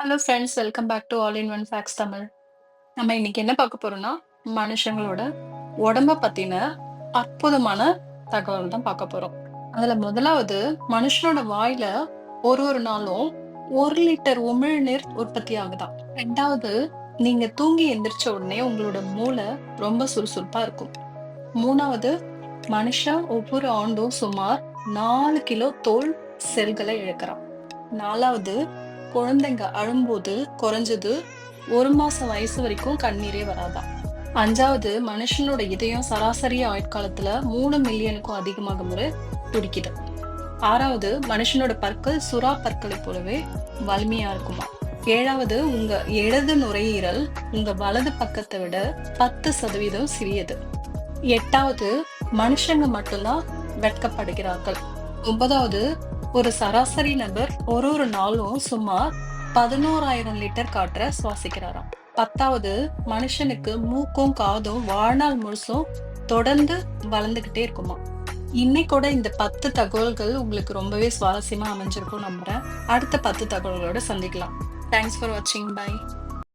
Hello friends welcome back to all in one facts Tamil நம்ம இன்னைக்கு என்ன பார்க்க போறோம்னா மனுஷங்களோட உடம்ப பத்தின அற்புதமான தகவல் தான் பார்க்க போறோம். அதுல முதலாவது மனுஷனோட வாயில ஒரு ஒரு நாளும் ஒரு லிட்டர் உமிழ்நீர் உற்பத்தி ஆகுதான் ரெண்டாவது நீங்க தூங்கி எந்திரிச்ச உடனே உங்களோட மூளை ரொம்ப சுறுசுறுப்பா இருக்கும். மூணாவது மனுஷன் ஒவ்வொரு ஆண்டும் சுமார் நாலு கிலோ தோல் செல்களை இழக்கிறான். நாலாவது குழந்தைங்க அழும்போது குறைஞ்சது ஒரு மாசம் வயசு வரைக்கும் கண்ணீரே வராதான் அஞ்சாவது மனுஷனோட இதயம் சராசரி ஆயுட்காலத்துல மூணு மில்லியனுக்கும் அதிகமாக முறை துடிக்குது ஆறாவது மனுஷனோட பற்கள் சுறா பற்களை போலவே வலிமையா இருக்குமா? ஏழாவது உங்க இடது நுரையீரல் உங்க வலது பக்கத்தை விட பத்து சதவீதம் சிறியது. எட்டாவது மனுஷங்க மட்டும்தான் வெட்கப்படுகிறார்கள். ஒன்பதாவது ஒரு சராசரி நபர் ஒரு ஒரு நாளும் சுமார் பதினோராயிரம் லிட்டர் காற்றை சுவாசிக்கிறாராம். பத்தாவது மனுஷனுக்கு மூக்கும் காதும் வாழ்நாள் முழுசும் தொடர்ந்து வளர்ந்துகிட்டே இருக்குமா இன்னைக்கூட இந்த பத்து தகவல்கள் உங்களுக்கு ரொம்பவே சுவாரஸ்யமா அமைஞ்சிருக்கும் நம்புறேன். அடுத்த பத்து தகவல்களோட சந்திக்கலாம். தேங்க்ஸ் ஃபார் வாட்சிங் பை